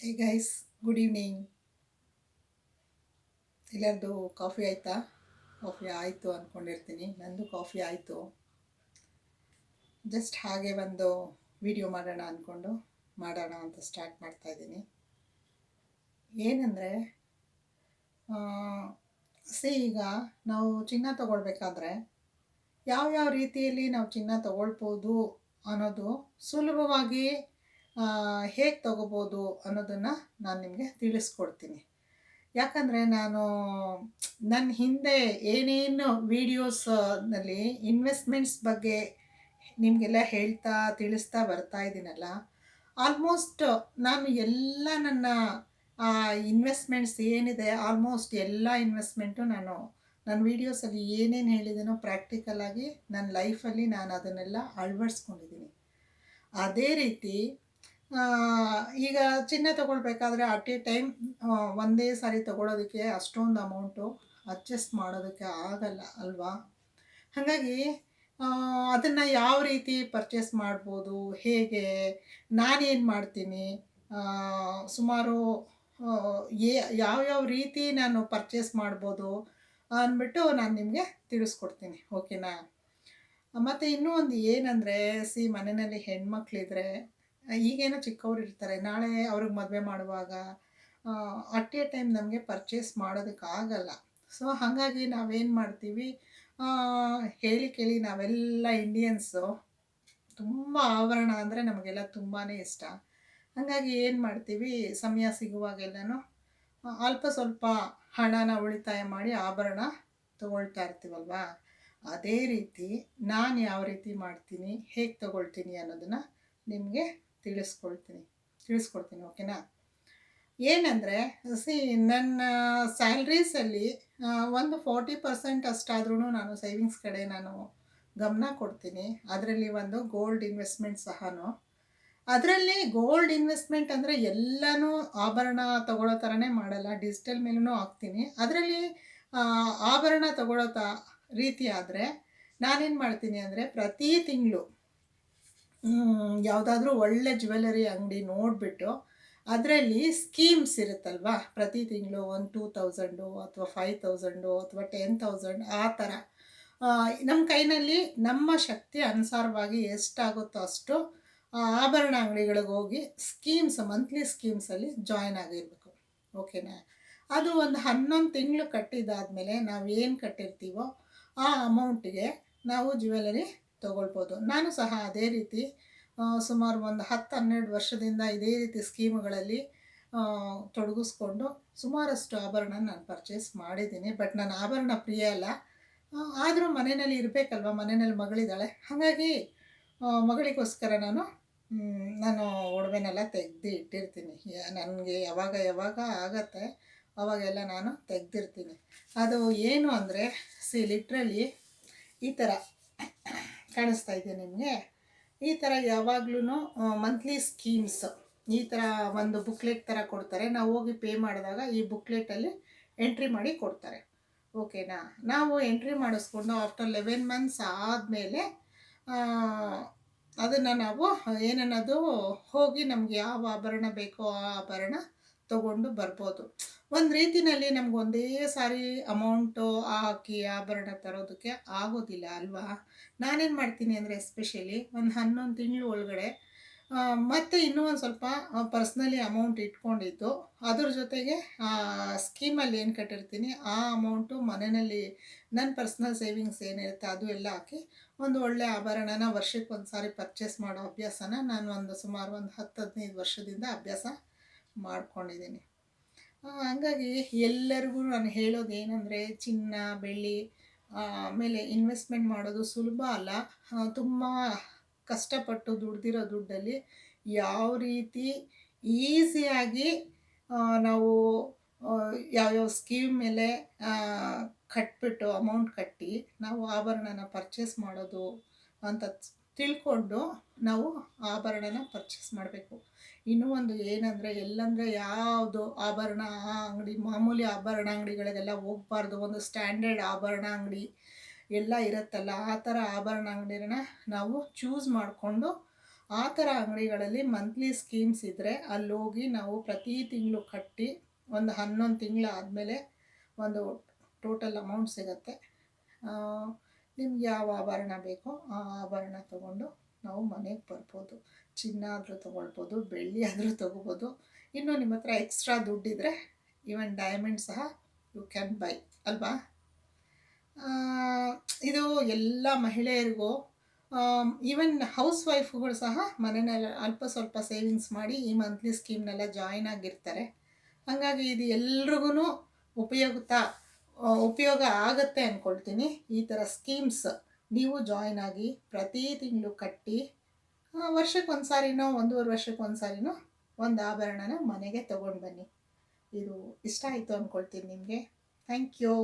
ಹೇ guys good evening ಎಲ್ಲರದು coffee ಆಯಿತಾ? Coffee ಆಯಿತು ಅಂದ್ಕೊಂಡಿರ್ತೀನಿ ನಂದು ಕಾಫಿ ಆಯಿತು. ಜಸ್ಟ್ ಹಾಗೆ ಒಂದು ವಿಡಿಯೋ ಮಾಡೋಣ ಅಂದ್ಕೊಂಡು ಮಾಡೋಣ ಅಂತ ಸ್ಟಾರ್ಟ್ ಮಾಡ್ತಾ ಇದ್ದೀನಿ. ಏನಂದರೆ ಸಿ ಈಗ ನಾವು ಚಿನ್ನ ತಗೊಳ್ಬೇಕಾದ್ರೆ ಯಾವ್ಯಾವ ರೀತಿಯಲ್ಲಿ ನಾವು ಚಿನ್ನ ತಗೊಳ್ಬೋದು ಅನ್ನೋದು ಸುಲಭವಾಗಿ ಹೇಗೆ ತಗೋಬೋದು ಅನ್ನೋದನ್ನು ನಾನು ನಿಮಗೆ ತಿಳಿಸ್ಕೊಡ್ತೀನಿ. ಯಾಕಂದರೆ ನಾನು ನನ್ನ ಹಿಂದೆ ಏನೇನು ವೀಡಿಯೋಸ್ನಲ್ಲಿ ಇನ್ವೆಸ್ಟ್ಮೆಂಟ್ಸ್ ಬಗ್ಗೆ ನಿಮಗೆಲ್ಲ ಹೇಳ್ತಾ, ತಿಳಿಸ್ತಾ ಬರ್ತಾ ಇದ್ದೀನಲ್ಲ ಆಲ್ಮೋಸ್ಟ್ ನಾನು ಎಲ್ಲ ನನ್ನ ಇನ್ವೆಸ್ಟ್ಮೆಂಟ್ಸ್ ಏನಿದೆ ಆಲ್ಮೋಸ್ಟ್ ಎಲ್ಲ ಇನ್ವೆಸ್ಟ್ಮೆಂಟು ನಾನು ನನ್ನ ವೀಡಿಯೋಸಲ್ಲಿ ಏನೇನು ಹೇಳಿದ್ದೀನೋ ಪ್ರಾಕ್ಟಿಕಲಾಗಿ ನನ್ನ ಲೈಫಲ್ಲಿ ನಾನು ಅದನ್ನೆಲ್ಲ ಅಳವಡಿಸ್ಕೊಂಡಿದ್ದೀನಿ ಅದೇ ರೀತಿ ಈಗ ಚಿನ್ನ ತೊಗೊಳ್ಬೇಕಾದ್ರೆ ಅಟ್ ಎ ಟೈಮ್ ಒಂದೇ ಸಾರಿ ತೊಗೊಳೋದಕ್ಕೆ ಅಷ್ಟೊಂದು ಅಮೌಂಟು ಅಡ್ಜಸ್ಟ್ ಮಾಡೋದಕ್ಕೆ ಆಗಲ್ಲ ಅಲ್ವಾ? ಹಾಗಾಗಿ ಅದನ್ನು ಯಾವ ರೀತಿ ಪರ್ಚೇಸ್ ಮಾಡ್ಬೋದು? ಹೇಗೆ? ನಾನೇನು ಮಾಡ್ತೀನಿ? ಸುಮಾರು ಏ ಯಾವ್ಯಾವ ರೀತಿ ನಾನು ಪರ್ಚೇಸ್ ಮಾಡ್ಬೋದು ಅಂದ್ಬಿಟ್ಟು ನಾನು ನಿಮಗೆ ತಿಳಿಸ್ಕೊಡ್ತೀನಿ ಓಕೆನಾ ಮತ್ತು ಇನ್ನೂ ಒಂದು ಏನಂದರೆ ಸಿ ಮನೆಯಲ್ಲಿ ಹೆಣ್ಮಕ್ಳಿದ್ರೆ ಈಗೇನೋ ಚಿಕ್ಕವ್ರು ಇರ್ತಾರೆ. ನಾಳೆ ಅವ್ರಿಗೆ ಮದುವೆ ಮಾಡುವಾಗ ಅಟ್ ಎ ಟೈಮ್ ನಮಗೆ ಪರ್ಚೇಸ್ ಮಾಡೋದಕ್ಕಾಗಲ್ಲ ಸೊ ಹಾಗಾಗಿ ನಾವೇನು ಮಾಡ್ತೀವಿ? ಹೇಳಿ ಕೇಳಿ ನಾವೆಲ್ಲ ಇಂಡಿಯನ್ಸು ತುಂಬ ಆಭರಣ ಅಂದರೆ ನಮಗೆಲ್ಲ ತುಂಬಾ ಇಷ್ಟ. ಹಾಗಾಗಿ ಏನು ಮಾಡ್ತೀವಿ? ಸಮಯ ಸಿಗುವಾಗೆಲ್ಲನೂ ಅಲ್ಪ ಸ್ವಲ್ಪ ಹಣನ ಉಳಿತಾಯ ಮಾಡಿ ಆಭರಣ ತಗೊಳ್ತಾ ಇರ್ತೀವಲ್ವಾ? ಅದೇ ರೀತಿ ನಾನು ಯಾವ ರೀತಿ ಮಾಡ್ತೀನಿ? ಹೇಗೆ ತಗೊಳ್ತೀನಿ ಅನ್ನೋದನ್ನು ನಿಮಗೆ ತಿಳಿಸ್ಕೊಳ್ತೀನಿ ತಿಳಿಸ್ಕೊಡ್ತೀನಿ ಓಕೆನಾ ಏನಂದರೆ ಸಿ ನನ್ನ ಸ್ಯಾಲ್ರೀಸಲ್ಲಿ ಒಂದು ಫೋರ್ಟಿ ಪರ್ಸೆಂಟ್ ಅಷ್ಟಾದ್ರೂ ನಾನು ಸೇವಿಂಗ್ಸ್ ಕಡೆ ನಾನು ಗಮನ ಕೊಡ್ತೀನಿ. ಅದರಲ್ಲಿ ಒಂದು ಗೋಲ್ಡ್ ಇನ್ವೆಸ್ಟ್ಮೆಂಟ್ ಸಹನು. ಅದರಲ್ಲಿ ಗೋಲ್ಡ್ ಇನ್ವೆಸ್ಟ್ಮೆಂಟ್ ಅಂದರೆ ಎಲ್ಲನೂ ಆಭರಣ ತಗೊಳ್ಳೋ ಥರನೇ ಮಾಡಲ್ಲ ಡಿಜಿಟಲ್ ಮೇಲೂ ಹಾಕ್ತೀನಿ. ಅದರಲ್ಲಿ ಆಭರಣ ತಗೊಳ್ಳೋ ತ, ರೀತಿ ಆದರೆ ನಾನೇನು ಮಾಡ್ತೀನಿ ಅಂದರೆ ಪ್ರತಿ ತಿಂಗಳು ಯಾವುದಾದ್ರೂ ಒಳ್ಳೆ ಜ್ಯುವೆಲರಿ ಅಂಗಡಿ ನೋಡಿಬಿಟ್ಟು ಅದರಲ್ಲಿ ಸ್ಕೀಮ್ಸ್ ಇರುತ್ತಲ್ವಾ? ಪ್ರತಿ ತಿಂಗಳು ಒಂದು ಟೂ ತೌಸಂಡು ಅಥವಾ ಫೈವ್ ತೌಸಂಡು ಅಥವಾ ಟೆನ್ ತೌಸಂಡ್ ಆ ಥರ. ನಮ್ಮ ಕೈನಲ್ಲಿ ನಮ್ಮ ಶಕ್ತಿ ಅನುಸಾರವಾಗಿ ಎಷ್ಟಾಗುತ್ತೋ ಅಷ್ಟು ಆಭರಣ ಅಂಗಡಿಗಳಿಗೆ ಹೋಗಿ ಸ್ಕೀಮ್ಸ್ ಮಂತ್ಲಿ ಸ್ಕೀಮ್ಸಲ್ಲಿ ಜಾಯ್ನ್ ಆಗಿರಬೇಕು. ಓಕೆನಾ ಅದು ಒಂದು ಹನ್ನೊಂದು ತಿಂಗಳು ಕಟ್ಟಿದ್ದಾದಮೇಲೆ ನಾವು ಏನು ಕಟ್ಟಿರ್ತೀವೋ ಆ ಅಮೌಂಟಿಗೆ ನಾವು ಜ್ಯುವೆಲರಿ ತೊಗೊಳ್ಬೋದು. ನಾನು ಸಹ ಅದೇ ರೀತಿ ಸುಮಾರು ಒಂದು ಹತ್ತು ಹನ್ನೆರಡು ವರ್ಷದಿಂದ ಇದೇ ರೀತಿ ಸ್ಕೀಮ್ಗಳಲ್ಲಿ ತೊಡಗಿಸ್ಕೊಂಡು ಸುಮಾರಷ್ಟು ಆಭರಣ ನಾನು ಪರ್ಚೇಸ್ ಮಾಡಿದ್ದೀನಿ. ಬಟ್ ನಾನು ಆಭರಣ ಪ್ರಿಯ ಅಲ್ಲ. ಆದರೂ ಮನೆಯಲ್ಲಿ ಇರಬೇಕಲ್ವ? ಮನೆಯಲ್ಲಿ ಮಗಳಿದ್ದಾಳೆ. ಹಾಗಾಗಿ ಮಗಳಿಗೋಸ್ಕರ ನಾನು ನಾನು ಒಡವೆನೆಲ್ಲ ತೆಗೆದು ಇಟ್ಟಿರ್ತೀನಿ. ನನಗೆ ಯಾವಾಗ ಯಾವಾಗ ಆಗತ್ತೆ, ಅವಾಗೆಲ್ಲ ನಾನು ತೆಗೆದಿರ್ತೀನಿ. ಅದು ಏನು ಅಂದರೆ ಸಿ ಲಿಟ್ರಲಿ ಈ ಥರ ಕಾಣಿಸ್ತಾ ಇದೆ ನಿಮಗೆ. ಈ ಥರ ಯಾವಾಗ್ಲೂ ಮಂತ್ಲಿ ಸ್ಕೀಮ್ಸ್ ಈ ಥರ ಒಂದು ಬುಕ್ಲೆಟ್ ಥರ ಕೊಡ್ತಾರೆ. ನಾವು ಹೋಗಿ ಪೇ ಮಾಡಿದಾಗ ಈ ಬುಕ್ಲೆಟಲ್ಲಿ ಎಂಟ್ರಿ ಮಾಡಿ ಕೊಡ್ತಾರೆ. ಓಕೆನಾ ನಾವು ಎಂಟ್ರಿ ಮಾಡಿಸ್ಕೊಂಡು ಆಫ್ಟರ್ ಲೆವೆನ್ ಮಂತ್ಸ್ ಆದಮೇಲೆ ಅದನ್ನು ನಾವು ಏನನ್ನೋದು ಹೋಗಿ ನಮಗೆ ಯಾವ ಆಭರಣ ಬೇಕೋ ಆ ಆಭರಣ ತಗೊಂಡು ಬರ್ಬೋದು. ಒಂದು ರೀತಿಯಲ್ಲಿ ನಮ್ಗೆ ಒಂದೇ ಸಾರಿ ಅಮೌಂಟು ಹಾಕಿ ಆಭರಣ ತರೋದಕ್ಕೆ ಆಗೋದಿಲ್ಲ ಅಲ್ವಾ? ನಾನೇನು ಮಾಡ್ತೀನಿ ಅಂದರೆ ಎಸ್ಪೆಷಲಿ ಒಂದು ಹನ್ನೊಂದು ತಿಂಗಳು ಒಳಗಡೆ ಮತ್ತು ಇನ್ನೂ ಒಂದು ಸ್ವಲ್ಪ ಪರ್ಸ್ನಲಿ ಅಮೌಂಟ್ ಇಟ್ಕೊಂಡಿದ್ದು. ಅದ್ರ ಜೊತೆಗೆ ಸ್ಕೀಮಲ್ಲಿ ಏನು ಕಟ್ಟಿರ್ತೀನಿ, ಆ ಅಮೌಂಟು ಮನೆಯಲ್ಲಿ ನನ್ನ ಪರ್ಸ್ನಲ್ ಸೇವಿಂಗ್ಸ್ ಏನಿರುತ್ತೆ ಅದು ಎಲ್ಲ ಹಾಕಿ ಒಂದು ಒಳ್ಳೆ ಆಭರಣನ ವರ್ಷಕ್ಕೆ ಒಂದು ಸಾರಿ ಪರ್ಚೇಸ್ ಮಾಡೋ ಅಭ್ಯಾಸನ ನಾನು ಒಂದು ಸುಮಾರು ಒಂದು ಹತ್ತು ಹದಿನೈದು ವರ್ಷದಿಂದ ಅಭ್ಯಾಸ ಮಾಡ್ಕೊಂಡಿದ್ದೀನಿ. ಹಾಗಾಗಿ ಎಲ್ಲರಿಗೂ ನಾನು ಹೇಳೋದು ಏನಂದರೆ, ಚಿನ್ನ, ಬೆಳ್ಳಿ ಆಮೇಲೆ ಇನ್ವೆಸ್ಟ್ಮೆಂಟ್ ಮಾಡೋದು ಸುಲಭ ಅಲ್ಲ. ತುಂಬ ಕಷ್ಟಪಟ್ಟು ದುಡ್ದಿರೋ ದುಡ್ಡಲ್ಲಿ ಯಾವ ರೀತಿ ಈಸಿಯಾಗಿ ನಾವು ಯಾವ್ಯಾವ ಸ್ಕೀಮ್ ಮೇಲೆ ಕಟ್ಬಿಟ್ಟು ಅಮೌಂಟ್ ಕಟ್ಟಿ ನಾವು ಆಭರಣನ ಪರ್ಚೇಸ್ ಮಾಡೋದು ಅಂತ ತಿಳ್ಕೊಂಡು ನಾವು ಆಭರಣನ ಪರ್ಚೇಸ್ ಮಾಡಬೇಕು. ಇನ್ನೂ ಒಂದು ಏನಂದರೆ, ಎಲ್ಲಂದರೆ ಯಾವುದು ಆಭರಣ ಅಂಗಡಿ, ಮಾಮೂಲಿ ಆಭರಣ ಅಂಗಡಿಗಳಿಗೆಲ್ಲ ಹೋಗ್ಬಾರ್ದು. ಒಂದು ಸ್ಟ್ಯಾಂಡರ್ಡ್ ಆಭರಣ ಅಂಗಡಿ ಎಲ್ಲ ಇರುತ್ತಲ್ಲ, ಆ ಥರ ಆಭರಣ ಅಂಗಡಿನ ನಾವು ಚೂಸ್ ಮಾಡಿಕೊಂಡು ಆ ಥರ ಅಂಗಡಿಗಳಲ್ಲಿ ಮಂತ್ಲಿ ಸ್ಕೀಮ್ಸ್ ಇದ್ದರೆ ಅಲ್ಲಿ ಹೋಗಿ ನಾವು ಪ್ರತಿ ತಿಂಗಳು ಕಟ್ಟಿ ಒಂದು ಹನ್ನೊಂದು ತಿಂಗಳು ಆದಮೇಲೆ ಒಂದು ಟೋಟಲ್ ಅಮೌಂಟ್ ಸಿಗುತ್ತೆ. ನಿಮ್ಗೆ ಯಾವ ಆಭರಣ ಬೇಕೋ ಆ ಆಭರಣ ತಗೊಂಡು ನಾವು ಮನೆಗೆ ಬರ್ಬೋದು. ಚಿನ್ನ ಆದರೂ ತೊಗೊಳ್ಬೋದು, ಬೆಳ್ಳಿ ಆದರೂ ತೊಗೋಬೋದು ಇನ್ನು ನಿಮ್ಮ ಹತ್ರ ಎಕ್ಸ್ಟ್ರಾ ದುಡ್ಡಿದ್ರೆ ಈವನ್ ಡೈಮಂಡ್ ಸಹ ಯು ಕ್ಯಾನ್ ಬೈ ಅಲ್ವಾ? ಇದು ಎಲ್ಲ ಮಹಿಳೆಯರಿಗೂ ಈವನ್ ಹೌಸ್ ವೈಫ್ಗಳು ಸಹ ಮನೆಯಲ್ಲ ಅಲ್ಪ ಸ್ವಲ್ಪ ಸೇವಿಂಗ್ಸ್ ಮಾಡಿ ಈ ಮಂತ್ಲಿ ಸ್ಕೀಮ್ನೆಲ್ಲ ಜಾಯಿನ್ ಆಗಿರ್ತಾರೆ. ಹಾಗಾಗಿ ಇದು ಎಲ್ರಿಗೂ ಉಪಯುಕ್ತ. ಉಪಯೋಗ ಆಗುತ್ತೆ ಅಂದ್ಕೊಳ್ತೀನಿ ಈ ಥರ ಸ್ಕೀಮ್ಸ್ ನೀವು ಜಾಯಿನ್ ಆಗಿ ಪ್ರತಿ ತಿಂಗಳು ಕಟ್ಟಿ ವರ್ಷಕ್ಕೆ ಒಂದು ಸಾರಿನೋ ಒಂದೂವರೆ ವರ್ಷಕ್ಕೆ ಒಂದು ಸಾರಿನೋ ಒಂದು ಆಭರಣನ ಮನೆಗೆ ತೊಗೊಂಡು ಬನ್ನಿ. ಇದು ಇಷ್ಟ ಆಯಿತು ಅಂದ್ಕೊಳ್ತೀನಿ ನಿಮಗೆ. Thank you